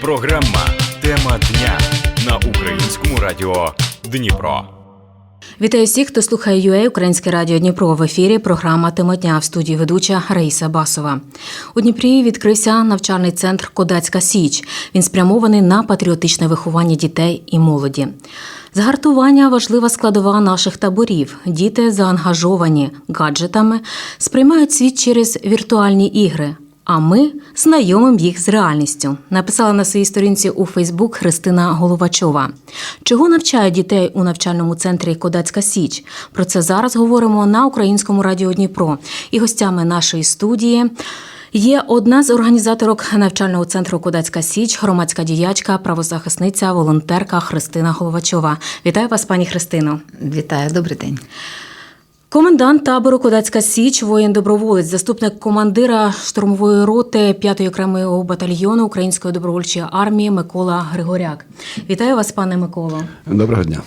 Програма Тема дня на українському радіо Дніпро. Вітаю всіх, хто слухає UA Українське радіо Дніпро. В ефірі програма Тема дня в студії ведуча Раїса Басова. У Дніпрі відкрився навчальний центр Кодацька Січ. Він спрямований на патріотичне виховання дітей і молоді. Згартування важлива складова наших таборів. Діти заангажовані гаджетами, сприймають світ через віртуальні ігри. А ми знайомим їх з реальністю, написала на своїй сторінці у Фейсбук Христина Головачова. Чого навчають дітей у навчальному центрі Кодацька Січ? Про це зараз говоримо на українському радіо Дніпро. І гостями нашої студії є одна з організаторок навчального центру Кодацька Січ, громадська діячка, правозахисниця, волонтерка Христина Головачова. Вітаю вас, пані Христино. Вітаю, добрий день. Комендант табору Кодацька Січ, воїн-доброволець, заступник командира штурмової роти 5-ї окремого батальйону Української добровольчої армії Микола Григоряк. Вітаю вас, пане Миколо. Доброго дня.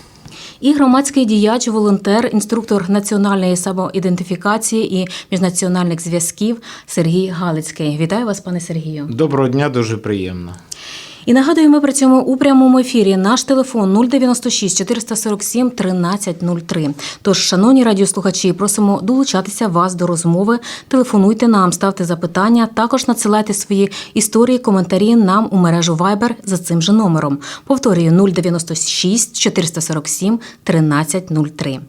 І громадський діяч, волонтер, інструктор національної самоідентифікації і міжнаціональних зв'язків Сергій Галицький. Вітаю вас, пане Сергію. Доброго дня, дуже приємно. І нагадую, ми працюємо у прямому ефірі. Наш телефон 096 447 1303. Тож, шановні радіослухачі, просимо долучатися вас до розмови. Телефонуйте нам, ставте запитання. Також надсилайте свої історії, коментарі нам у мережу Viber за цим же номером. Повторюю 096 447 1303.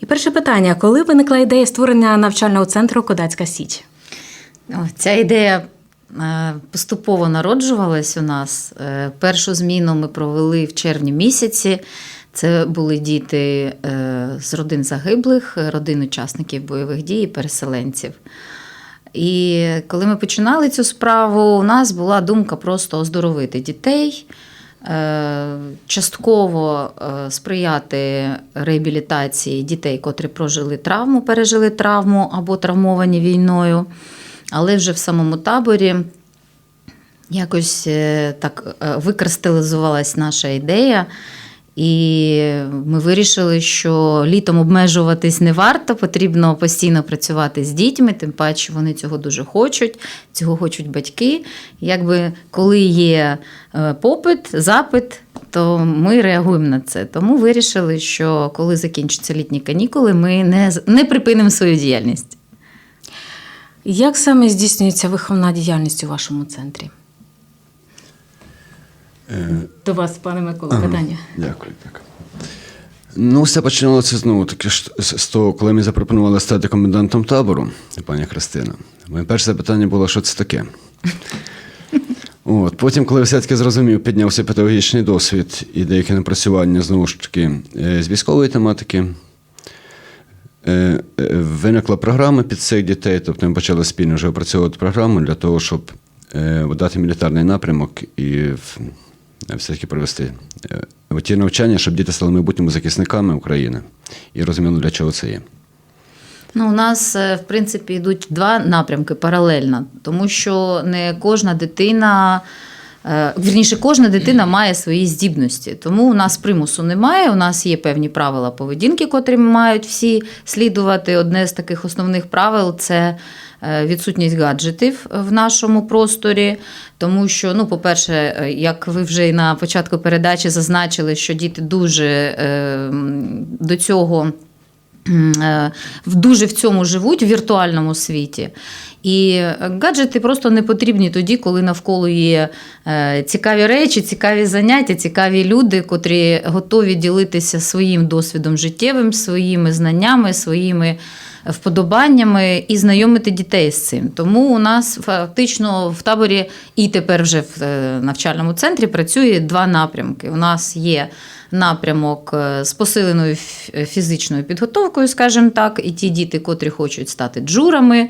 І перше питання: коли виникла ідея створення навчального центру Кодацька Січ? Ця ідея поступово народжувалась у нас. Е, Першу зміну ми провели в червні місяці. Це були діти е, з родин загиблих, родин учасників бойових дій і переселенців. І коли ми починали цю справу, у нас була думка просто оздоровити дітей, е, частково е, сприяти реабілітації дітей, котрі прожили травму, пережили травму або травмовані війною. Але вже в самому таборі якось е, так е, викристалізувалась наша ідея. І ми вирішили, що літом обмежуватись не варто, потрібно постійно працювати з дітьми, тим паче вони цього дуже хочуть, цього хочуть батьки. Якби коли є е, попит, запит, то ми реагуємо на це. Тому вирішили, що коли закінчаться літні канікули, ми не, не припинимо свою діяльність. Як саме здійснюється виховна діяльність у вашому центрі? До вас, пане Микола, питання. Дякую, дякую. Ну, все починалося знову таки ж з того, коли ми запропонували стати комендантом табору, пані Христина. Моє перше запитання було, що це таке. От, потім, коли все-таки зрозумів, піднявся педагогічний досвід і деяке напрацювання знову ж таки е, з військової тематики. Е, е, Виникла програма під цих дітей, тобто ми почали спільно вже опрацьовувати програму для того, щоб е, дати мілітарний напрямок і все-таки провести ті навчання, щоб діти стали майбутніми захисниками України і розуміли, для чого це є. Ну, у нас, в принципі, йдуть два напрямки паралельно, тому що не кожна дитина. Е, Вірніше, кожна дитина має свої здібності, тому у нас примусу немає. У нас є певні правила поведінки, котрі мають всі слідувати. Одне з таких основних правил це е, відсутність гаджетів в нашому просторі. Тому що, ну, по-перше, е, як ви вже і на початку передачі зазначили, що діти дуже до цього дуже в цьому живуть в віртуальному світі. І е, гаджети просто не потрібні тоді, коли навколо є е, цікаві речі, цікаві заняття, цікаві люди, котрі готові ділитися своїм досвідом життєвим, своїми знаннями, своїми вподобаннями і знайомити дітей з цим. Тому у нас фактично в таборі і тепер вже в е, навчальному центрі працює два напрямки. У нас є напрямок е, з посиленою фізичною підготовкою, скажімо так, і ті діти, котрі хочуть стати джурами.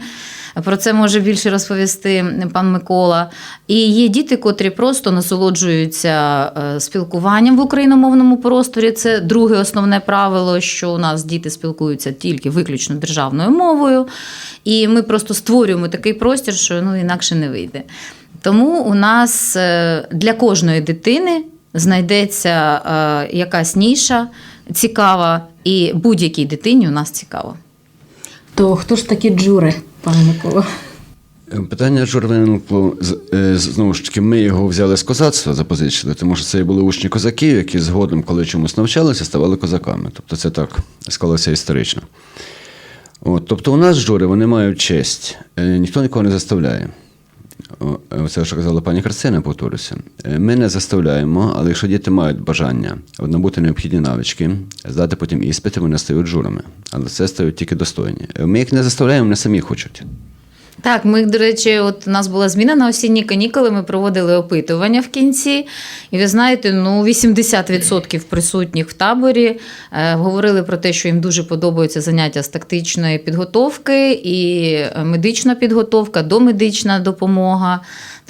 Про це може більше розповісти пан Микола. І є діти, котрі просто насолоджуються е, спілкуванням в україномовному просторі. Це друге основне правило, що у нас діти спілкуються тільки виключно державною мовою. І ми просто створюємо такий простір, що ну, інакше не вийде. Тому у нас е, для кожної дитини знайдеться е, якась ніша цікава, і будь-якій дитині у нас цікаво. То хто ж такі джури, пане Микола? Питання жур виникло з- е, знову ж таки. Ми його взяли з козацтва, запозичили, тому що це були учні козаків, які згодом, коли чомусь навчалися, ставали козаками. Тобто це так склалося історично. От, тобто у нас жури вони мають честь, Е, ніхто нікого не заставляє. Е, Це, що казала пані Кристина, повторюся. Е, Ми не заставляємо, але якщо діти мають бажання набути необхідні навички, здати потім іспити, вони стають журами. Але це стають тільки достойні. Е, Ми їх не заставляємо, вони самі хочуть. Так, ми, до речі, от у нас була зміна на осінні канікули. Ми проводили опитування в кінці. І ви знаєте, ну 80% присутніх в таборі е, говорили про те, що їм дуже подобаються заняття з тактичної підготовки і е, медична підготовка, домедична допомога.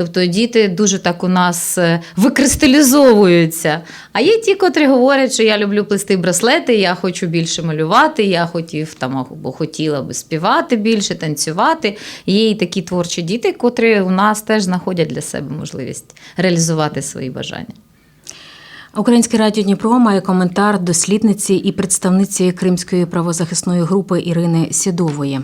Тобто діти дуже так у нас е, викристалізовуються. А є ті, котрі говорять, що я люблю плести браслети, я хочу більше малювати, я хотів там або хотіла би співати більше, танцювати. Є і такі творчі діти, котрі у нас теж знаходять для себе можливість реалізувати свої бажання. Українське радіо Дніпро має коментар дослідниці і представниці Кримської правозахисної групи Ірини Сідової.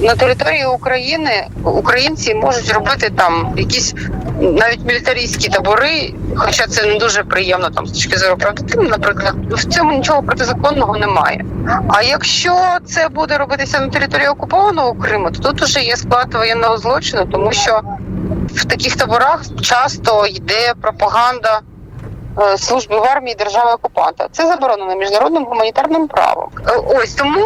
На території України українці можуть робити там якісь навіть мілітарійські табори, хоча це не дуже приємно там з точки зору правдити, наприклад, в цьому нічого протизаконного немає. А якщо це буде робитися на території окупованого Криму, то тут уже є склад воєнного злочину, тому що в таких таборах часто йде пропаганда служби в армії держави окупанта. Це заборонено міжнародним гуманітарним правом. Е, Ось тому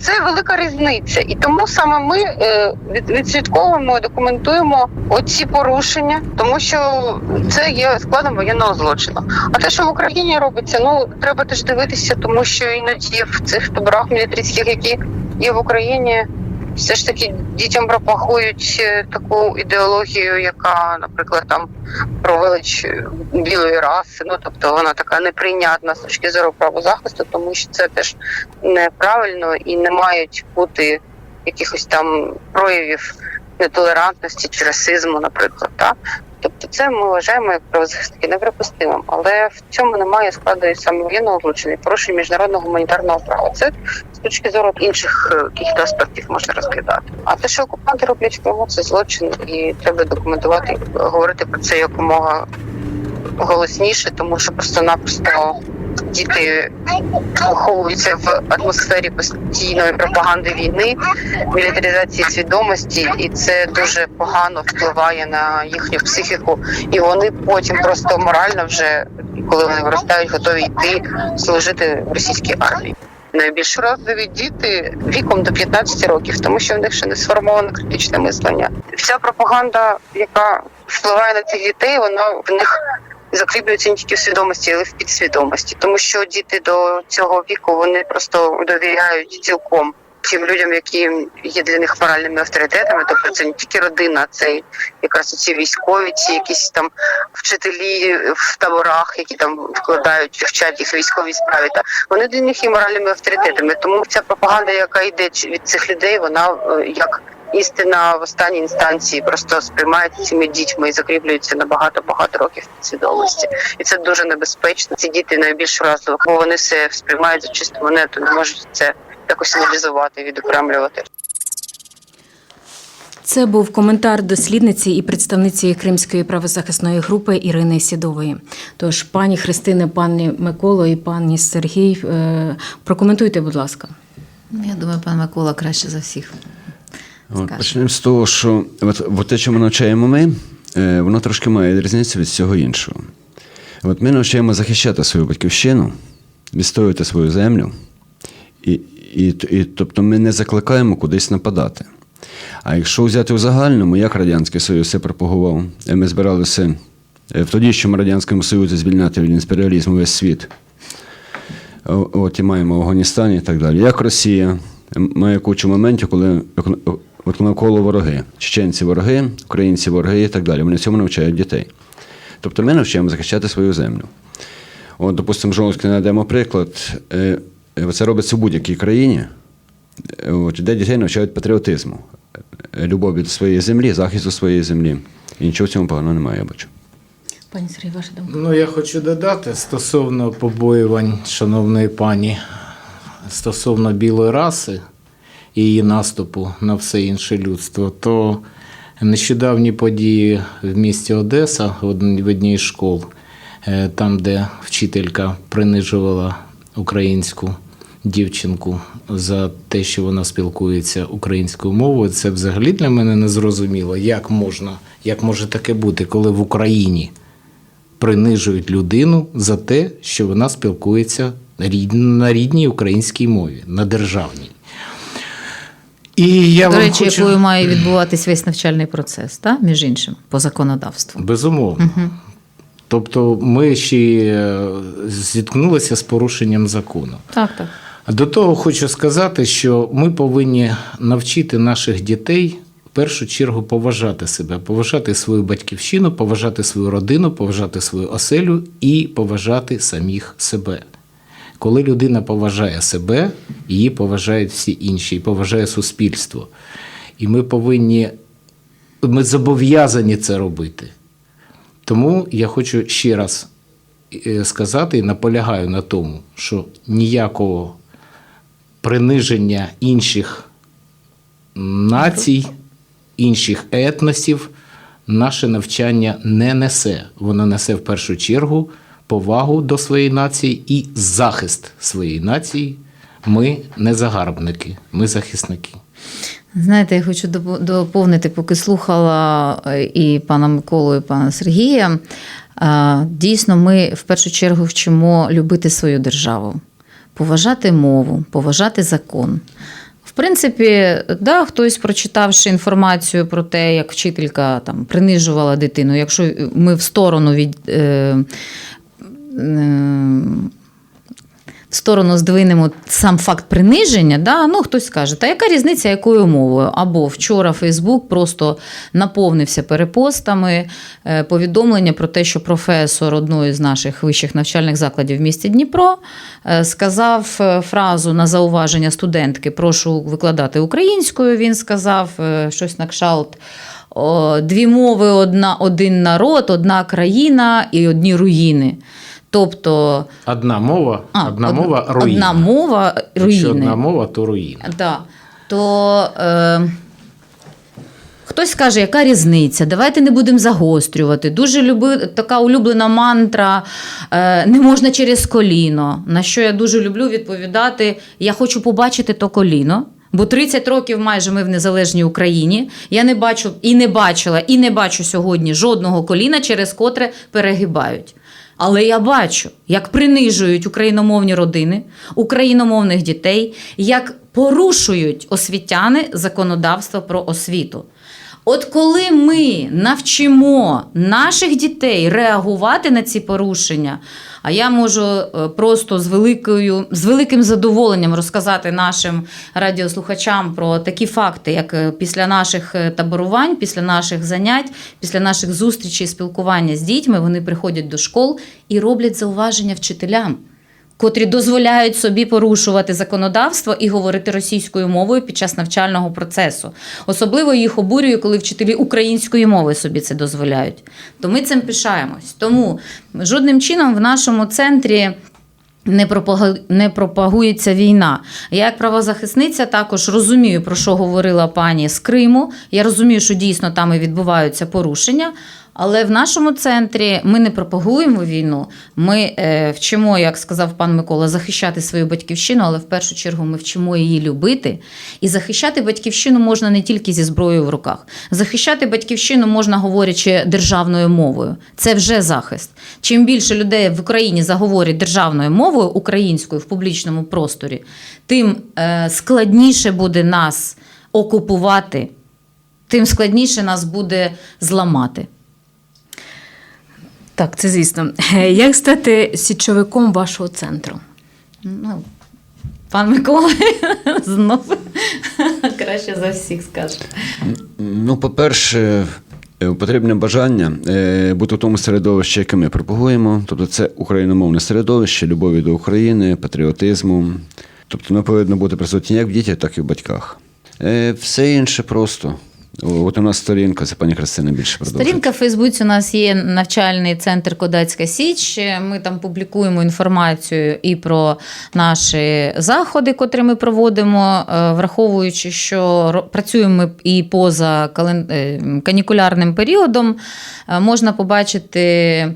це велика різниця, і тому саме ми е, від- відслідковуємо, документуємо оці порушення, тому що це є складом воєнного злочину. А те, що в Україні робиться, ну треба теж дивитися, тому що іноді в цих таборах мілітарійських, які є в Україні. Все ж таки дітям пропагують е, таку ідеологію, яка, наприклад, там про велич е, білої раси. Ну тобто вона така неприйнятна з точки зору правозахисту, тому що це теж неправильно і не мають бути якихось там проявів нетолерантності чи расизму, наприклад. Так? Тобто, це ми вважаємо як правозахисники неприпустимим, але в цьому немає складу і злочину, і порушення міжнародного гуманітарного права. Це точки зору інших е, якихось аспектів можна розглядати. А те, що окупанти роблять в це злочин, і треба документувати, говорити про це якомога голосніше, тому що просто-напросто діти виховуються в атмосфері постійної пропаганди війни, мілітаризації свідомості, і це дуже погано впливає на їхню психіку. І вони потім просто морально вже, коли вони виростають, готові йти служити в російській армії. Найбільш вразливі діти віком до 15 років, тому що в них ще не сформоване критичне мислення. Вся пропаганда, яка впливає на цих дітей, вона в них закріплюється не тільки в свідомості, але й в підсвідомості, тому що діти до цього віку вони просто довіряють цілком тим людям, які є для них моральними авторитетами. Тобто це не тільки родина, це якраз ці військові, ці якісь там вчителі в таборах, які там вкладають, вчать їх військовій справі. Та вони для них є моральними авторитетами. Тому ця пропаганда, яка йде від цих людей, вона е, як істина в останній інстанції просто сприймається цими дітьми і закріплюється на багато багато років свідомості. І це дуже небезпечно. Ці діти найбільш вразливі, бо вони все сприймають за чисту монету, не можуть це якось аналізувати, відокремлювати. Це був коментар дослідниці і представниці Кримської правозахисної групи Ірини Сідової. Тож, пані Христине, пані Миколо і пані Сергій, е, прокоментуйте, будь ласка. Ну, Я думаю, пан Микола краще за всіх. Почнемо з того, що от, от те, чому навчаємо ми, е, воно трошки має різницю від всього іншого. От ми навчаємо захищати свою батьківщину, відстоювати свою землю, і, і, і, тобто ми не закликаємо кудись нападати. А якщо взяти в загальному, як Радянський Союз це пропагував, Е, ми збиралися е, в тодішньому Радянському Союзі звільняти від імперіалізму весь світ. От і маємо в Афганістані і так далі. Як Росія має кучу моментів, коли от навколо вороги, чеченці вороги, українці вороги і так далі. Вони цьому навчають дітей. Тобто ми навчаємо захищати свою землю. От, допустимо, Жоловський знайдемо приклад. Е, Це робиться в будь-якій країні, е, от, де дітей навчають патріотизму, е, любові до своєї землі, захисту своєї землі. І нічого в цьому поганого немає, я бачу. Пані Сергій, ваша думка. Ну, я хочу додати стосовно побоювань шановної пані стосовно білої раси. і її наступу на все інше людство, то нещодавні події в місті Одеса в одній- з школ, там, де вчителька принижувала українську дівчинку за те, що вона спілкується українською мовою, це взагалі для мене не зрозуміло, як можна, як може таке бути, коли в Україні принижують людину за те, що вона спілкується на рідній українській мові, на державній. І я До речі, хочу... якою має відбуватись весь навчальний процес, та? між іншим, по законодавству. Безумовно. Тобто ми ще е, зіткнулися з порушенням закону. Так, так. До того хочу сказати, що ми повинні навчити наших дітей в першу чергу поважати себе, поважати свою батьківщину, поважати свою родину, поважати свою оселю і поважати самих себе. Коли людина поважає себе, її поважають всі інші, і поважає суспільство. І ми повинні, ми зобов'язані це робити. Тому я хочу ще раз е, сказати і наполягаю на тому, що ніякого приниження інших націй, інших етносів наше навчання не несе. Воно несе в першу чергу повагу до своєї нації і захист своєї нації. Ми не загарбники, ми захисники. Знаєте, я хочу доповнити, поки слухала е, і пана Миколу, і пана Сергія. Е, Дійсно, ми в першу чергу вчимо любити свою державу, поважати мову, поважати закон. В принципі, да, хтось, прочитавши інформацію про те, як вчителька там принижувала дитину, якщо ми в сторону від. Е, е, сторону здвинемо сам факт приниження, да, ну хтось скаже, та яка різниця, якою мовою? Або вчора Фейсбук просто наповнився перепостами, е, повідомлення про те, що професор одної з наших вищих навчальних закладів в місті Дніпро е, сказав е, фразу на зауваження студентки: прошу викладати українською. Він сказав щось на кшалт. Дві мови, одна, один народ, одна країна і одні руїни. Тобто Одна мова, а, одна од- мова руїна. Одна мова Якщо одна мова, то руїна. Да. То е, хтось скаже, яка різниця? Давайте не будемо загострювати. Дуже люби, така улюблена мантра е, не можна через коліно. На що я дуже люблю відповідати: я хочу побачити то коліно. Бо 30 років майже ми в незалежній Україні. Я не бачу і не бачила, і не бачу сьогодні жодного коліна, через котре перегибають. Але я бачу, як принижують україномовні родини, україномовних дітей, як порушують освітяни законодавство про освіту. От коли ми навчимо наших дітей реагувати на ці порушення, а я можу е, просто з великою з великим задоволенням розказати нашим радіослухачам про такі факти, як е, після наших е, таборувань, після наших занять, після наших зустрічей, спілкування з дітьми, вони приходять до школ і роблять зауваження вчителям котрі дозволяють собі порушувати законодавство і говорити російською мовою під час навчального процесу. Особливо їх обурює, коли вчителі української мови собі це дозволяють. То ми цим пишаємось. Тому жодним чином в нашому центрі. Не пропагу- не пропагується війна. Я, як правозахисниця, також розумію, про що говорила пані з Криму. Я розумію, що дійсно там і відбуваються порушення. Але в нашому центрі ми не пропагуємо війну. Ми е, вчимо, як сказав пан Микола, захищати свою батьківщину, але в першу чергу ми вчимо її любити. І захищати батьківщину можна не тільки зі зброєю в руках. Захищати батьківщину можна говорячи державною мовою. Це вже захист. Чим більше людей в Україні заговорять державною мовою українською в публічному просторі, тим е, складніше буде нас окупувати, тим складніше нас буде зламати. Так, це звісно. Е, Як стати січовиком вашого центру? Ну, пан Микола знову краще за всіх скаже. Ну, по-перше, е, потрібне бажання е, бути в тому середовищі, яке ми пропагуємо. Тобто це україномовне середовище, любові до України, патріотизму. Тобто воно повинно бути присутнє як в дітях, так і в батьках. Все інше просто. От у нас сторінка, це пані Христина більше продовжує. Сторінка в Фейсбуці у нас є навчальний центр Кодацька Січ. Ми там публікуємо інформацію і про наші заходи, котрі ми проводимо, е, враховуючи, що працюємо ми і поза е, канікулярним періодом. Е, Можна побачити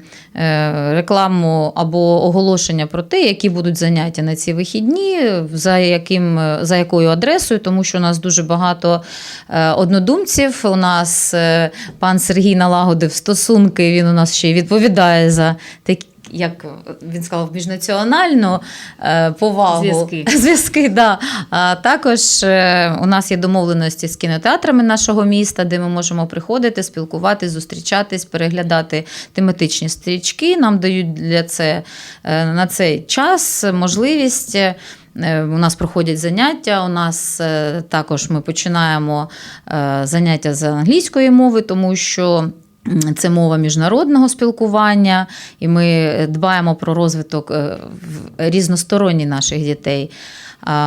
рекламу або оголошення про те, які будуть заняття на ці вихідні, за, яким, за якою адресою, тому що у нас дуже багато е, однодумців. У нас е, пан Сергій налагодив стосунки, він у нас ще й відповідає за такі. Як він сказав, міжнаціональну е, повагу Зв'язки. зв'язки. Да. А також е, у нас є домовленості з кінотеатрами нашого міста, де ми можемо приходити, спілкуватись, зустрічатись, переглядати тематичні стрічки. Нам дають для це е, на цей час можливість. У нас проходять заняття. У нас також ми починаємо заняття з англійської мови, тому що. Це мова міжнародного спілкування, і ми дбаємо про розвиток е, різносторонній наших дітей.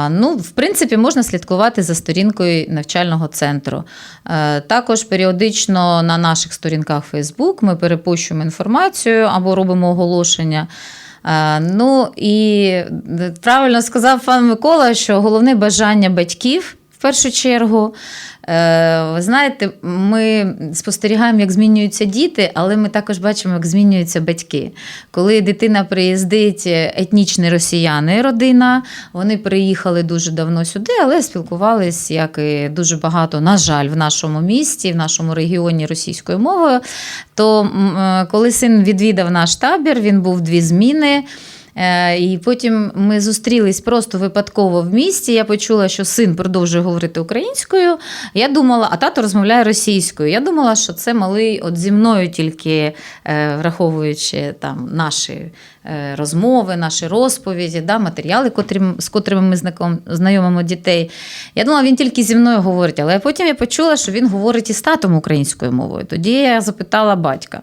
Ну, в принципі, можна слідкувати за сторінкою навчального центру. Е, Також періодично на наших сторінках Facebook ми перепущуємо інформацію або робимо оголошення. Е, Ну і правильно сказав пан Микола, що головне бажання батьків в першу чергу. Е, Ви знаєте, ми спостерігаємо, як змінюються діти, але ми також бачимо, як змінюються батьки. Коли дитина приїздить, етнічні росіяни, родина, вони приїхали дуже давно сюди, але спілкувались, як і дуже багато, на жаль, в нашому місті, в нашому регіоні російською мовою. То е, коли син відвідав наш табір, він був дві зміни. Е, І потім ми зустрілись просто випадково в місті. Я почула, що син продовжує говорити українською. Я думала, а тато розмовляє російською. Я думала, що це малий от зі мною тільки е, враховуючи там наші е, розмови, наші розповіді, да, матеріали, котрі, з котрими ми знайомимо дітей. Я думала, він тільки зі мною говорить, але потім я почула, що він говорить із татом українською мовою. Тоді я запитала батька.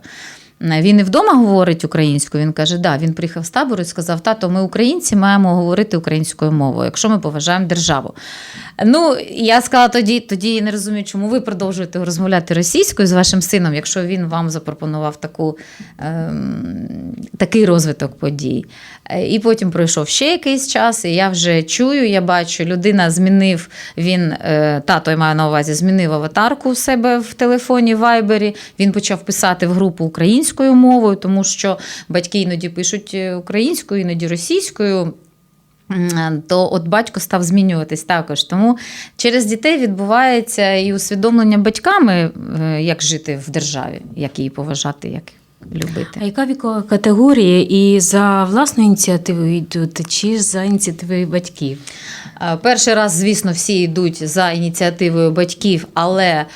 Він і вдома говорить українською. Він каже, да, він приїхав з табору і сказав: тато, ми українці маємо говорити українською мовою, якщо ми поважаємо державу. Ну, я сказала тоді, тоді я не розумію, чому ви продовжуєте розмовляти російською з вашим сином, якщо він вам запропонував таку, ем, такий розвиток подій. І потім пройшов ще якийсь час, і я вже чую, я бачу, людина змінив він, е, тато я маю на увазі, змінив аватарку у себе в телефоні в Вайбері. Він почав писати в групу українською мовою, тому що батьки іноді пишуть е, українською, іноді російською. То от батько став змінюватись також. Тому через дітей відбувається і усвідомлення батьками, е, як жити в державі, як її поважати, як любити. А яка вікова категорія і за власною ініціативою йдуть, чи за ініціативою батьків? Е, Перший раз, звісно, всі йдуть за ініціативою батьків, але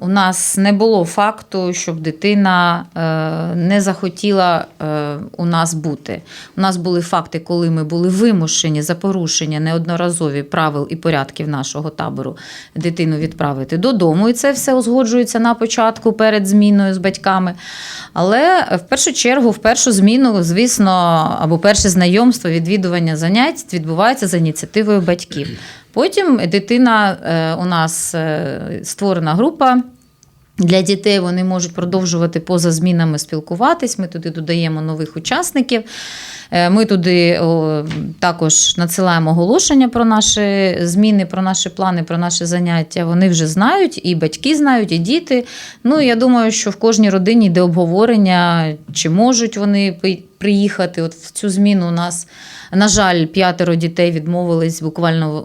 у нас не було факту, щоб дитина е, не захотіла е, у нас бути. У нас були факти, коли ми були вимушені за порушення неодноразові правил і порядків нашого табору дитину відправити додому. І це все узгоджується на початку перед зміною з батьками. Але в першу чергу, в першу зміну, звісно, або перше знайомство, відвідування занять відбувається за ініціативою батьків. Потім дитина е, у нас е, створена група. Для дітей вони можуть продовжувати поза змінами спілкуватись. Ми туди додаємо нових учасників. Е, Ми туди також надсилаємо оголошення про наші зміни, про наші плани, про наші заняття. Вони вже знають, і батьки знають, і діти. Ну я думаю, що в кожній родині йде обговорення, чи можуть вони приїхати. От в цю зміну у нас, на жаль, п'ятеро дітей відмовились буквально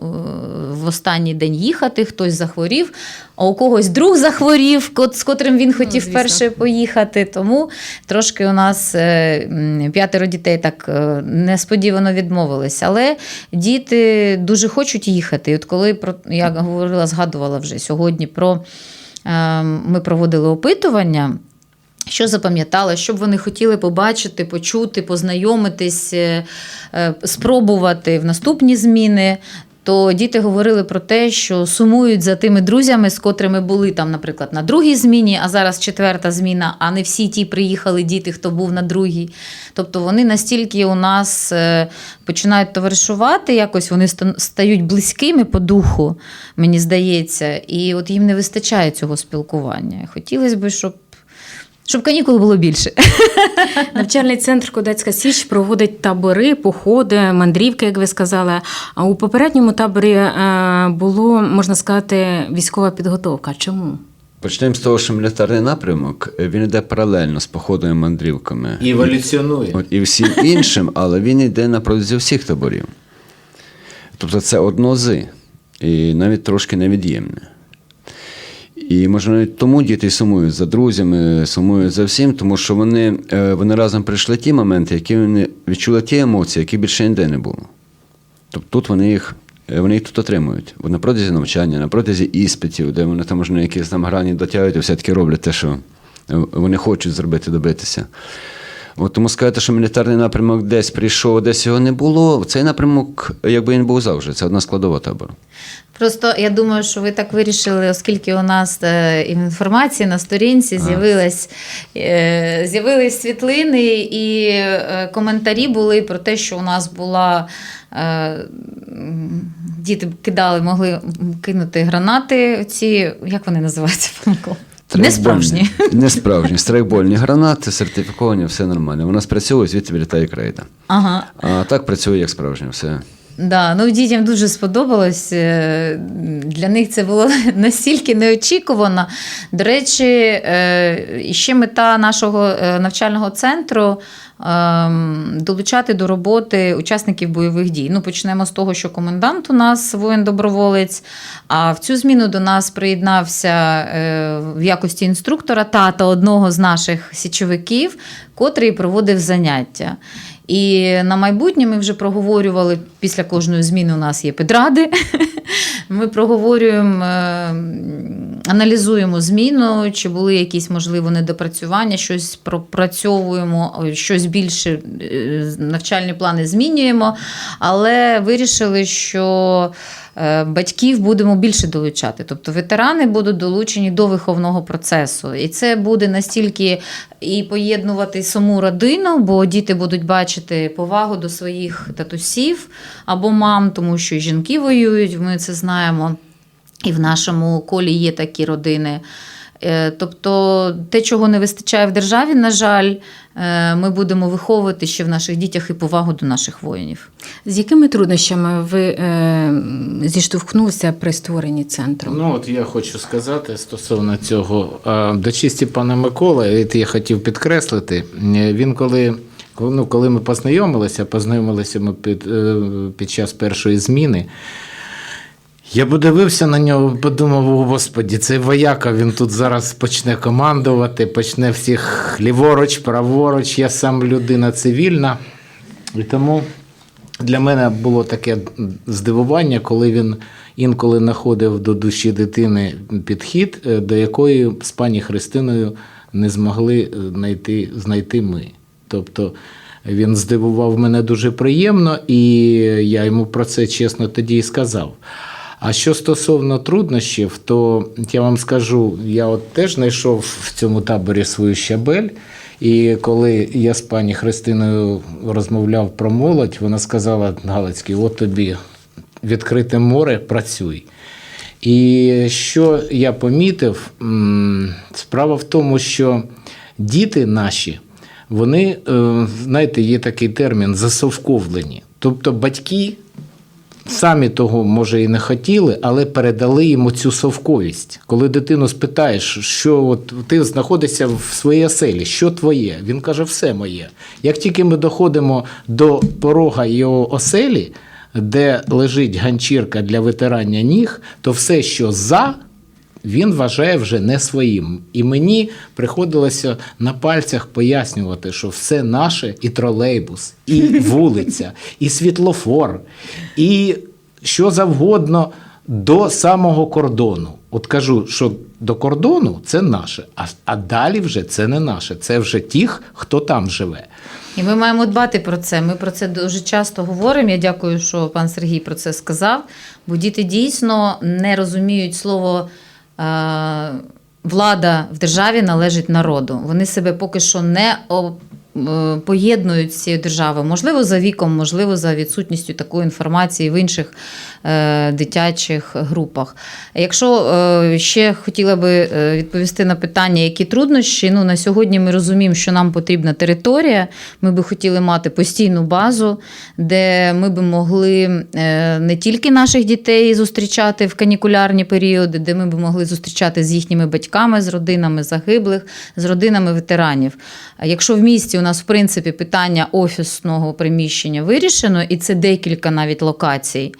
в- останній день їхати. Хтось захворів, а у когось друг захворів, з котрим він хотів звісно. перше поїхати. Тому трошки у нас е, п'ятеро дітей так е, несподівано відмовились. Але діти дуже хочуть їхати. І от коли про я говорила, згадувала вже сьогодні про е, ми проводили опитування. Що запам'ятали, що б вони хотіли побачити, почути, познайомитись, е, е, спробувати в наступні зміни. то діти говорили про те, що сумують за тими друзями, з котрими були там, наприклад, на другій зміні, а зараз четверта зміна, а не всі ті приїхали діти, хто був на другій. Тобто вони настільки у нас е, починають товаришувати, якось вони стають близькими по духу, мені здається, і от їм не вистачає цього спілкування. Хотілося б, щоб, щоб канікул було більше. Навчальний центр Кодацька Січ проводить табори, походи, мандрівки, як ви сказали. А у попередньому таборі е, було, можна сказати, військова підготовка. Чому? Почнемо з того, що мілітарний напрямок е, він йде паралельно з походами мандрівками. І еволюціонує. От, і всім іншим, але він йде на протязі всіх таборів. Тобто це одно з, і навіть трошки невід'ємне. І може навіть тому діти сумують за друзями, сумують за всім, тому що вони, е, вони разом прийшли ті моменти, які вони відчули ті емоції, які більше ніде не було. Тобто тут вони їх, е, вони їх тут отримують. От на протязі навчання, на протязі іспитів, де вони там можна якісь там грані дотягують все-таки роблять те, що е, вони хочуть зробити, добитися. От тому сказати, що мілітарний напрямок десь прийшов, десь його не було. Цей напрямок, якби він був завжди, це одна складова табору. Просто я думаю, що ви так вирішили, оскільки у нас е, інформація на сторінці з'явилась, е, з'явились світлини і е, коментарі були про те, що у нас була. Діти кидали, могли кинути гранати. Ці, як вони називаються? Павло? Не справжні. Не справжні. Страйкбольні гранати, сертифіковані, все нормально. Вона спрацьовує, звідти вилітає крейда. Ага. А так працює як справжнє, все. Да, ну дітям дуже сподобалось. Е, Для них це було настільки неочікувано. До речі, е, ще мета нашого е, навчального центру долучати до роботи учасників бойових дій. Ну, почнемо з того, що комендант у нас воїн-доброволець. А в цю зміну до нас приєднався е, в якості інструктора тата одного з наших січовиків, котрий проводив заняття. І на майбутнє ми вже проговорювали після кожної зміни. У нас є педради. Ми проговорюємо, е, аналізуємо зміну, чи були якісь можливо недопрацювання, щось пропрацьовуємо, щось більше е, навчальні плани змінюємо. Але вирішили, що батьків будемо більше долучати. Тобто ветерани будуть долучені до виховного процесу. І це буде настільки і поєднувати саму родину, бо діти будуть бачити повагу до своїх татусів або мам, тому що і жінки воюють, ми це знаємо. І в нашому колі є такі родини. Е, Тобто, те, чого не вистачає в державі, на жаль, е, ми будемо виховувати ще в наших дітях і повагу до наших воїнів. З якими труднощами ви е, зіштовхнулися при створенні центру? Ну, от я хочу сказати стосовно цього. До чисті пана Микола, я хотів підкреслити, він коли. Ну, коли ми познайомилися, познайомилися ми під, під час першої зміни. Я подивився на нього, подумав, о господі, цей вояка, він тут зараз почне командувати, почне всіх ліворуч, праворуч, я сам людина цивільна. І тому для мене було таке здивування, коли він інколи знаходив до душі дитини підхід, е, до якої з пані Христиною не змогли е, знайти, знайти ми. Тобто він здивував мене дуже приємно, і я йому про це чесно тоді і сказав. А що стосовно труднощів, то я вам скажу, я от теж знайшов в цьому таборі свою щабель. І коли я з пані Христиною розмовляв про молодь, вона сказала Галицький, от тобі відкрите море, працюй. І що я помітив, справа в тому, що діти наші, вони, е, знаєте, є такий термін засовковлені. Тобто батьки самі того, може, і не хотіли, але передали йому цю совковість. Коли дитину спитаєш, що от ти знаходишся в своїй оселі, що твоє? Він каже, все моє. Як тільки ми доходимо до порога його оселі, де лежить ганчірка для витирання ніг, то все, що за. Він вважає вже не своїм. І мені приходилося на пальцях пояснювати, що все наше і тролейбус, і вулиця, і світлофор, і що завгодно до самого кордону. От кажу, що до кордону це наше, а, а далі вже це не наше. Це вже тих, хто там живе. І ми маємо дбати про це. Ми про це дуже часто говоримо. Я дякую, що пан Сергій про це сказав. Бо діти дійсно не розуміють слово влада в державі належить народу. Вони себе поки що не е, поєднують з цією державою. Можливо, за віком, можливо, за відсутністю такої інформації в інших е, дитячих групах. Якщо е, ще хотіла би е, відповісти на питання, які труднощі, ну на сьогодні ми розуміємо, що нам потрібна територія. Ми би хотіли мати постійну базу, де ми би могли е, не тільки наших дітей зустрічати в канікулярні періоди, де ми би могли зустрічати з їхніми батьками, з родинами загиблих, з родинами ветеранів. Якщо в місті у нас в принципі питання офісного приміщення вирішено, і це декілька навіть локацій.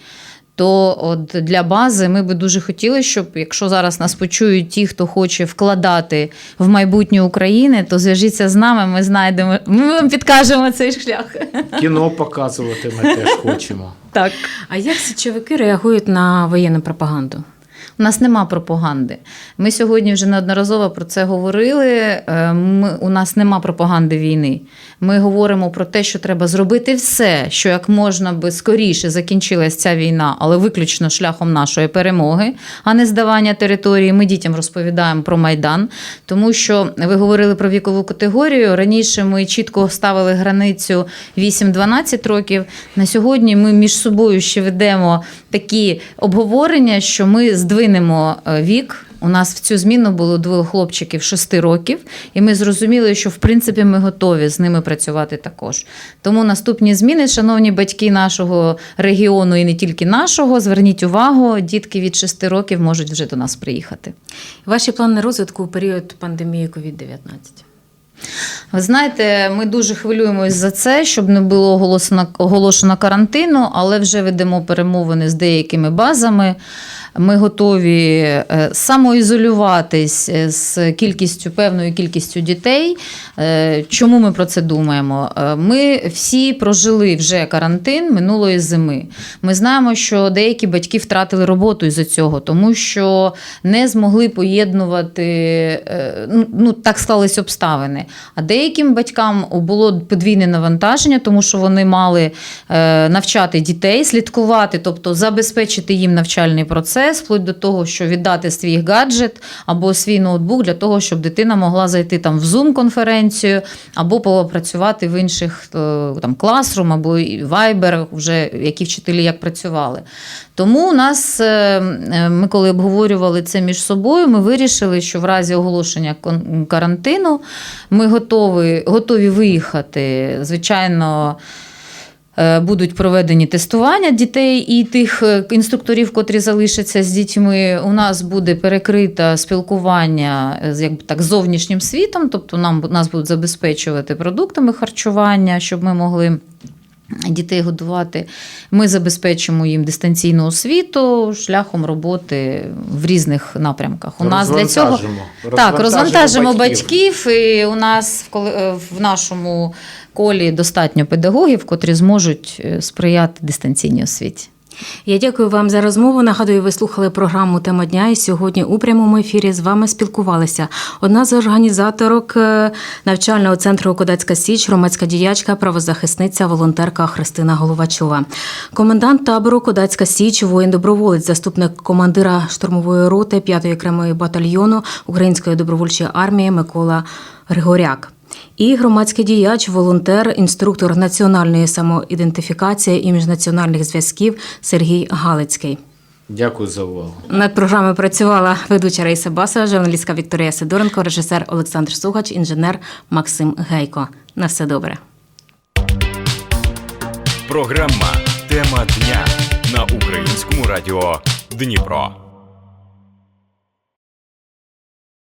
То от для бази ми би дуже хотіли, щоб якщо зараз нас почують ті, хто хоче вкладати в майбутнє України, то зв'яжіться з нами. Ми знайдемо, ми вам підкажемо цей шлях. Кіно показувати ми теж хочемо. Так. А як січовики реагують на воєнну пропаганду? У нас нема пропаганди. Ми сьогодні вже неодноразово про це говорили. Е, Ми, у нас нема пропаганди війни. Ми говоримо про те, що треба зробити все, що як можна би скоріше закінчилась ця війна, але виключно шляхом нашої перемоги, а не здавання території. Ми дітям розповідаємо про майдан, тому що ви говорили про вікову категорію. Раніше ми чітко ставили границю 8-12 років. На сьогодні ми між собою ще ведемо такі обговорення, що ми здвинемо е, вік. У нас в цю зміну було двоє хлопчиків 6 років, і ми зрозуміли, що в принципі ми готові з ними працювати також. Тому наступні зміни, шановні батьки нашого регіону і не тільки нашого, зверніть увагу, дітки від 6 років можуть вже до нас приїхати. Ваші плани розвитку у період пандемії COVID-19? Ви знаєте, ми дуже хвилюємось за це, щоб не було оголошено, оголошено карантину, але вже ведемо перемовини з деякими базами. Ми готові е, самоізолюватись е, з кількістю певною кількістю дітей. Е, Чому ми про це думаємо? Ми всі прожили вже карантин минулої зими. Ми знаємо, що деякі батьки втратили роботу із-за цього, тому що не змогли поєднувати, ну, ну так склались обставини. А деяким батькам було подвійне навантаження, тому що вони мали навчати дітей, слідкувати, тобто забезпечити їм навчальний процес, вплоть до того, що віддати свій гаджет або свій ноутбук для того, щоб дитина могла зайти там в Zoom-конференцію або попрацювати в інших е, там Classroom або Viber, вже які вчителі як працювали. Тому у нас, е, е, ми коли обговорювали це між собою, ми вирішили, що в разі оголошення карантину ми готові, готові виїхати. Звичайно. Е, Будуть проведені тестування дітей і тих е, інструкторів, котрі залишаться з дітьми. У нас буде перекрите спілкування з як би так зовнішнім світом, тобто нам нас будуть забезпечувати продуктами харчування, щоб ми могли дітей годувати. Ми забезпечимо їм дистанційну освіту шляхом роботи в різних напрямках. У нас для цього Розвантажимо. так розвантажимо батьків. батьків, і у нас в е, в нашому колі достатньо педагогів, котрі зможуть е, сприяти дистанційній освіті. Я дякую вам за розмову. Нагадую, ви слухали програму Тема дня. І сьогодні у прямому ефірі з вами спілкувалися одна з організаторок е, навчального центру Кодацька Січ, громадська діячка, правозахисниця, волонтерка Христина Головачова. Комендант табору Кодацька Січ, воїн доброволець, заступник командира штурмової роти 5-ї окремої батальйону Української добровольчої армії Микола Григоряк. І громадський діяч, волонтер, інструктор національної самоідентифікації і міжнаціональних зв'язків Сергій Галицький. Дякую за увагу. Над програмою працювала ведуча Раїса Басова, журналістка Вікторія Сидоренко, режисер Олександр Сугач, інженер Максим Гейко. На все добре. Програма Тема дня на українському радіо Дніпро.